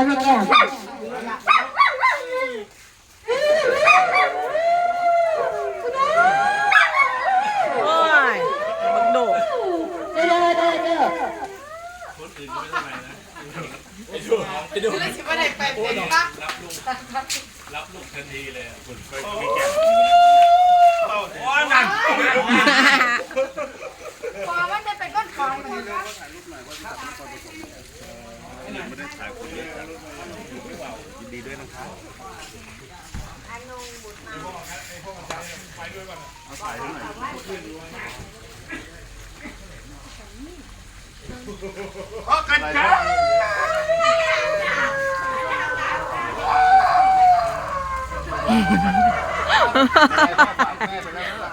เอาลูกแก้วโอ้ยบักโดดเด้อเด้อเด้อเลยสิว่าได้ไปเป็นปั๊บรับลูกทันทีเลยอะคุณเคยพอมันจะเป็นก้อนทองมันก็ ไม่ได้ถ่ายคนเดียวกันยินดีด้วยนะครับเอาถ่ายให้หน่อยกันจ้า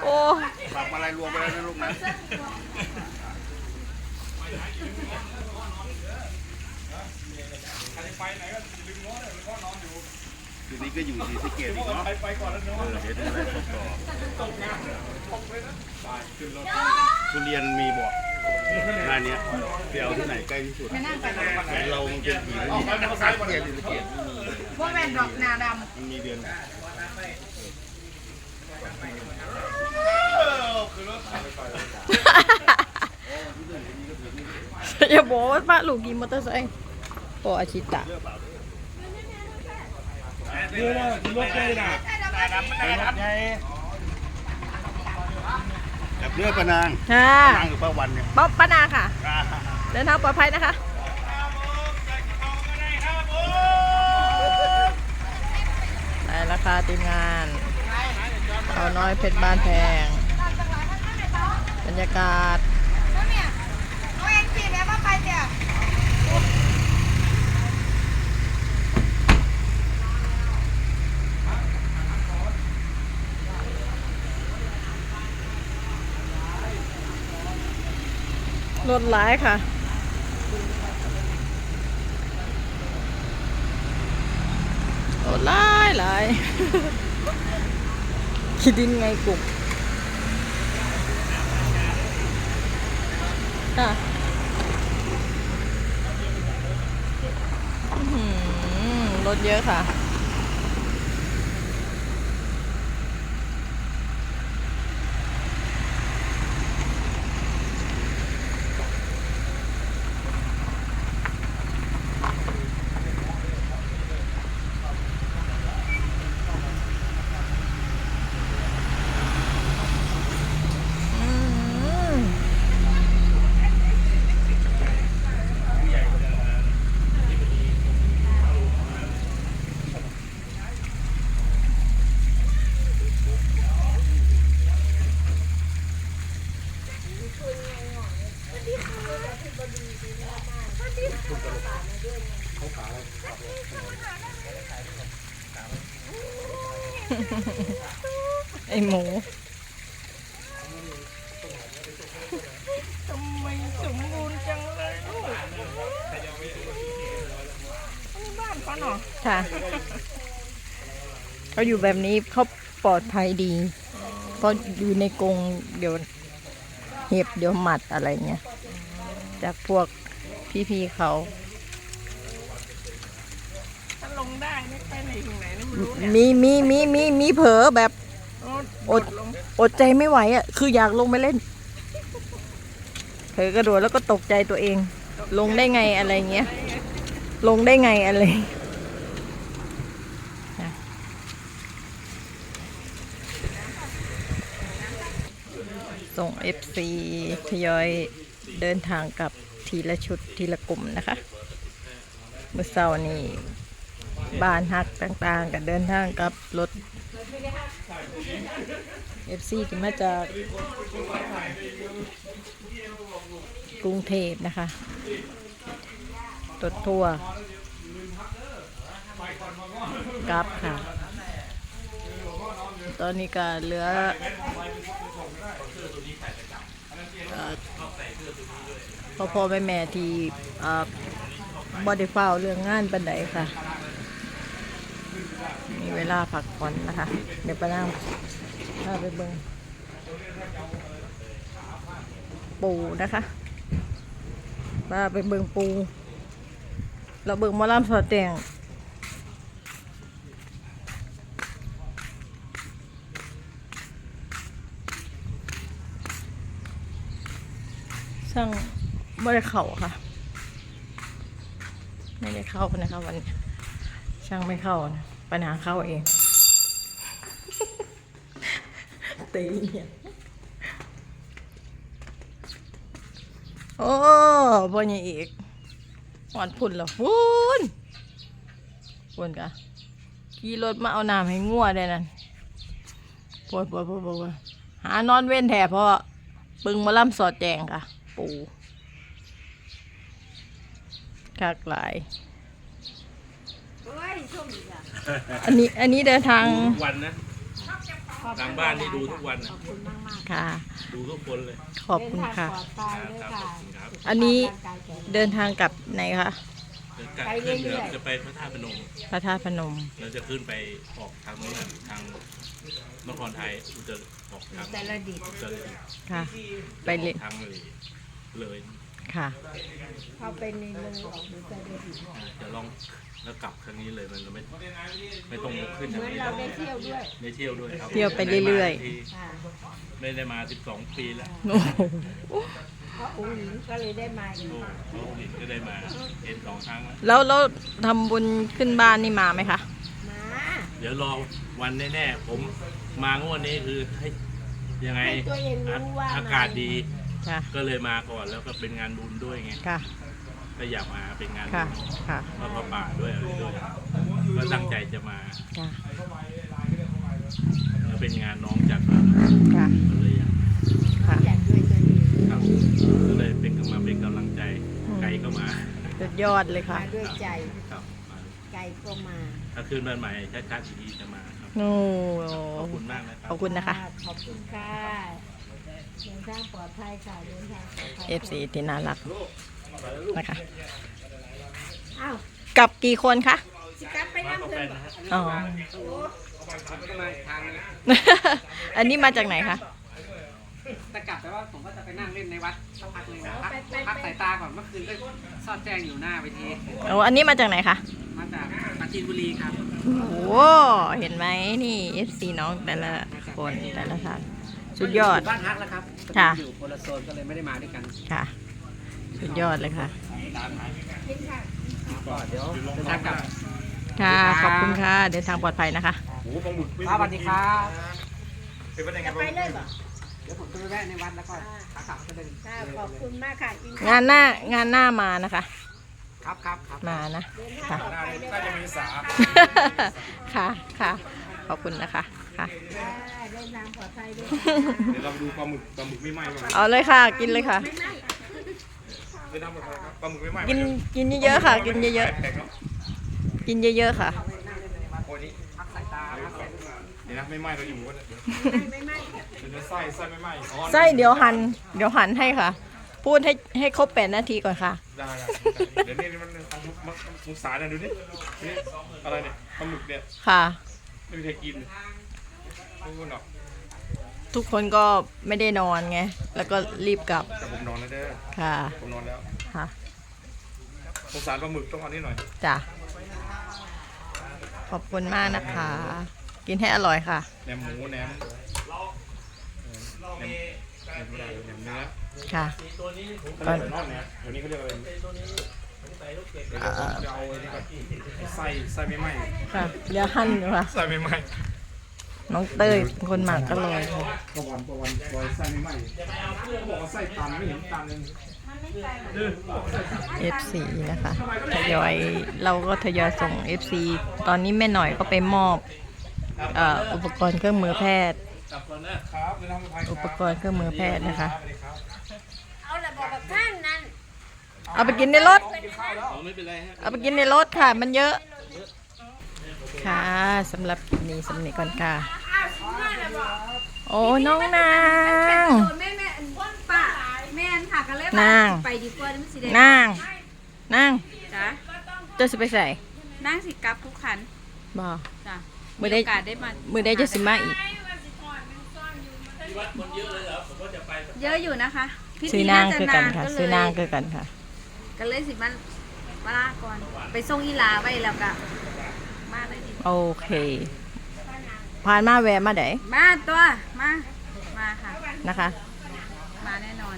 โอ้ฝากมาลายรวมไปแล้วนะลูกนะ ทีนี้ก็อยู่ที่สเกตอีกเนาะไปก่อนแล้วเนาะเดี๋ยวดูอะไรต่อทุเรียนมีบอกงานเนี้ยไปเอาที่ไหนใกล้ที่สุดเรามันเป็นผีแล้วนี่สเกตสเกตพวกแม่นดอกนาดมันมีเดือนอย่าบอกว่าป้าลูกกินมอเตอร์ไซค์โอ้อาชิตะ กับเนื้อปลานางค่ะนางหรือปลาวันเนี่ยป๊อบป้านาค่ะ เดินทางปลอดภัยนะคะ ไปแล้วค่ะทีมงานเขาน้อยเพชรบ้านแพง บรรยากาศำเนี่ยเอาเองสิแม่ว่าไปเดี๋ยว ร ถหลายค่ะ รถหลายหลายคิดดินไงกลุ่มค่ะรถเยอะค่ะ ไอหมูทำไมสมบูรณ์จังเลยลูกอันนี้บ้านเขาเนาะค่ะเขาอยู่แบบนี้เขาปลอดภัยดีเพราะอยู่ในกรงเดี๋ยวเห็บเดี๋ยวหมัดอะไรเงี้ยจากพวกพี่ๆเขาถ้าลงได้ไม่ไปไหนถึงไหนนี่ไม่รู้เนี่ยมีมีมีมีมีเผลอแบบโอ้อดอดใจไม่ไหวอะ คืออยากลงไปเล่นเผลอกระโดดแล้วก็ตกใจตัวเอง ลงได้ไงอะไรเงี้ย ลงได้ไงอะไรนะส่ง FC ทยอยเดินทางกลับทีละชุดทีละกลุ่มนะคะ เมื่อเช้านี้บ้านฮักต่างๆก็เดินทางกับรถ FC ที่มาจากกรุงเทพนะคะรถทัวร์กลับค่ะ ตอนนี้ก็เหลือเอ่อพ่อพ่อแม่แม่ที่บอดี้ฟ้าวเรื่องงานปันไดค่ะ เวลาพักผ่อนนะคะ เดี๋ยวไปนั่งพาไปเบิ่งปูนะคะพาไปเบิ่งปู เราเบิ่งมอลำสอดแตงสั่งไม่ได้เข่าค่ะ ไม่ได้เข้านะคะวันนี้ช่างไม่เข้านะ ปัญหาเข้าเองตีเนี่ยโอ้บ่ยังอีกหวานพุ่นเหรอพุ่นพุ่นกะขี่รถมาเอาน้ำให้งัวได้นั่นปวดปวดปวดปวดหานอนเว้นแถเพราะปึงมาล่ำสอดแจงค่ะ ปูคากหลายอั นนี้อันนี้เดินทางทุกวันนะทางบ้านนี่ดูทุกวันนะค่ะ ดูทุกคนเลยขอบคุณค่ะครับขอบคุณครับอันนี้เดินทางกลับไหนคะเดี๋ยวกลับขึ้นเรือจะไปพระธาตุพนมพระธาตุพนม เราจะขึ้นไปออกทางโน้นน่ะทางนครไทยอุตรออกทางแต่ละดิบจะค่ะ ไปเลย ทางเลยเลย ค่ะจะลองแล้วกลับครั้งนี้เลยมันจะไม่ไม่ต้องขึ้นทางนี้เราได้เที่ยวด้วยได้เที่ยวด้วยครับเที่ยวไปเรื่อยๆๆไม่ได้มา 12 ปีแล้วโอ้โหโอ้โหก็ได้มาเห็นสองครั้งแล้วแล้วแล้วทำบุญขึ้นบ้านนี่มาไหมคะเดี๋ยวรอวันแน่ๆผมมางวดนี้คือให้ยังไงอากาศดี ค่ะก็เลยมาก่อนแล้วก็เป็นงานบุญด้วยไงค่ะก็อยากมาเป็นงานบุค่ะญค่ะแล้วก็ป่าด้วยอะไรด้วยก็ตั้งใจจะมาค่ะแล้วเป็นงานน้องจัดมาค่ะก็เลยอยากค่ะ ครับก็เลยเป็นกำลังเป็นกำลังใจไกลก็มาสุดยอดเลยค่ะด้วยใจครับมาไก่ก็มาถ้าคืนวันใหม่ชัดๆอีกทีจะมาครับโอ้ขอบคุณมากนะครัขอบคุณนะคะ ขอบคุณค่ะ เดินทางปลอดภัยค่ะเดินทางปลอดภัย FC ที่น่ารักนะคะอ้าวกลับกี่คนคะสิกลับไปนั่งเพิ่นบ่อ๋ออันนี้มาจากไหนคะ จะกลับแต่ว่าผมก็จะไปนั่งเล่นในวัดสักพักหนึงนะพักพักสายตาก่อนเมื่อคืนก็ซอดแจ้งอยู่หน้าเวทีโอ้อันนี้มาจากไหนคะ มาจากปราจีนบุรีครับ โอ้เห็นไหมนี่ FC น้องแต่ละคนแต่ละท่าน สุดยอด บ้านฮักแล้วครับค่ะ อยู่คนละโซนก็เลยไม่ได้มาด้วยกันค่ะ สุดยอดเลยค่ะ ก็เดี๋ยวเดินทางกลับค่ะ ขอบคุณค่ะ เดินทางปลอดภัยนะคะครับสวัสดีครับจะไปเลยบ่เดี๋ยวผมจะไปแวะในวัดแล้วก็ขากลับก็เดินค่ะขอบคุณมากค่ะกินงานหน้างานหน้ามานะคะ ครับครับครับ มานะ เดินทางปลอดภัยเลยค่ะค่ะค่ะขอบคุณนะคะ ค่ะค่ะเดินทางปลอดภัยเลยเดี๋ยวเราไปดูปลาหมึกปลาหมึกไม่ไหม้ก่อนเอาเลยค่ะ กินเลยค่ะ เดี๋ยวทำอะไรครับปลาหมึกไม่ไหม้กินกินเยอะๆค่ะ กินเยอะแข็งเนาะๆกินเยอะๆค่ะ โอ้ยนี่พักสายตาพักแขนเดี๋ยวนะไม่ไหม้เราอยู่ก็เดี๋ยวเดี๋ยวไส้ไส้ไม่ไหม้อ๋อไส้เดี๋ยวหันเดี๋ยวหันให้ค่ะ พูดให้ให้ครบแปดนาทีก่อนค่ะ ได้ได้เดี๋ยวนี่มันเอามุกมุกมุกสารนะดูดินี่อะไรเนี่ยปลาหมึกเนี่ยค่ะ ไม่มีใครกิน ไม่รู้หรอกทุกคนก็ไม่ได้นอนไง แล้วก็รีบกลับ แต่ผมนอนแล้วเด้อค่ะ ผมนอนแล้วค่ะ สงสารปลาหมึกต้องเอานี่หน่อย จ้ะ ขอบคุณมากนะคะ กินให้อร่อยค่ะ แหนมหมูแหนมแหนมแหนมอะไรแหนมเนื้อค่ะ เขาเรียกอะไรนอกเนี่ยเดี๋ยวนี้เขาเรียกอะไรเดี๋ยวผมจะเอาไอ้นี่ก่อนไอ้ไส้ไส้ไม่ไหม้ค่ะ เดี๋ยวหั่นอยู่ค่ะ ไส้ไม่ไหม้ น้องเต้ยเป็นคนหมักก็เลยค่ะประวันประวันล่อยไส้ไม่ไหม้เขาบอกว่าไส้ตันไม่เห็นตันเลยเออบอกว่าไส้ตัน FC นะคะทยอยเราก็ทยอยส่ง FC ตอนนี้แม่หน่อยก็ไปมอบเอ่ออุปกรณ์เครื่องมือแพทย์ อุปกรณ์เครื่องมือแพทย์นะคะ เอาละบอกกับท่านนั้นเอาไปกินในรถ ไม่เป็นไรฮะเอาไปกินในรถค่ะ มันเยอะ ค่ะสำหรับคลิปนี้สำเนีก่อนค่ะ โอ้น้องนาง แม่แม่ป้าแม่นค่ะกันเลยนาง ไปดีกว่ามันสิได้นาง นางจ้ะเจะสิไปใส่นั่งสิกลับทุกคันบ่จ้ะมือได้โอกาสได้มามือได้จะสิมาอีก เยอะอยู่นะคะพิธีซื้อนางคือกันค่ะ ซื้อนางคือกันค่ะ ก็เลยสิมันปลาก่อน ไปส่งอีหลาไว้แล้วก็ โอเค ผ่านมาแวะมาไหนมาตัวมา มาค่ะ นะคะ มาแน่นอน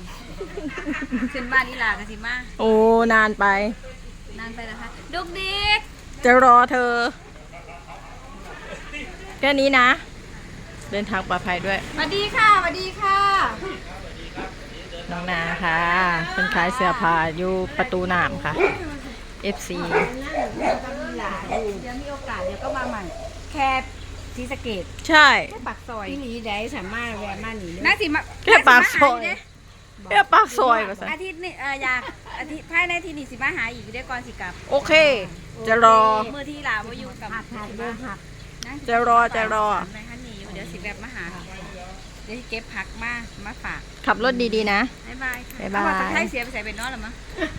ขึ้นบ้านอีหลากันสิมาโอ้นานไป นานไปแล้วค่ะดุกดิกจะรอเธอ แค่นี้นะ เดินทางปลอดภัยด้วย สวัสดีค่ะสวัสดีค่ะ น้องนาค่ะ เป็นขายเสื้อผ้าอยู่ประตูน้ำค่ะ FC เดี๋ยวมีโอกาสเดี๋ยวก็มาใหม่ แค่ศรีสะเกดใช่ แค่ปากซอยที่นี้ได้สามารถแวะมาหนีน่าสิมาแค่ปากซอย น่สิมาหาเด้แค่ปากซอยก็สิอาทิตย์นี้เอออยากอาทิตย์ภายในอาที่นี้สิมาหาอีกได้ก่อนสิกลับโอเค จะรอเมื่อที่ลาบ่อยู่กับหักหักเดินหักนั่งจะรอจะรอในคันนี้อยู่เดี๋ยวสิแบบมาหาเดี๋ยวสิเก็บผักมามาฝากขับรถดีๆนะ บ๊ายบายค่ะบ๊ายบาย เอตะไคร้เสียไปใส่เป็นนอนหรอมั้ง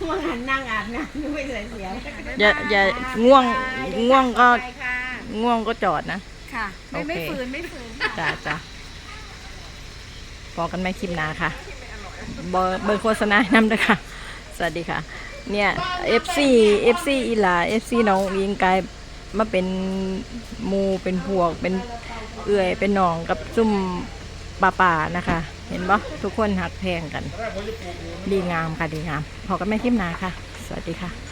ว่าหันนั่งอาบน้ำไม่ใส่เสียงอย่าอย่าง่วงง่วงก็ไปค่ะ ง่วงก็จอดนะ ค่ะ ไม่ไม่โอเค ฝืนไม่ฝืนจ้าจ้าพอกันไม่คลิปหนาค่ะเบอร์เบอร์โฆษณานำด้วยค่ะ สวัสดีค่ะ เนี่ย FC FC อีหลา FC น้องอิงกลายมาเป็นหมูเป็นพวกเป็นเอื่อยเป็นน้องกับซุ่ม ป่าป่านะคะ เห็นปะทุกคนหักแพงกัน ดีงามค่ะดีงามพอกันไม่คลิปหนาค่ะ สวัสดีค่ะ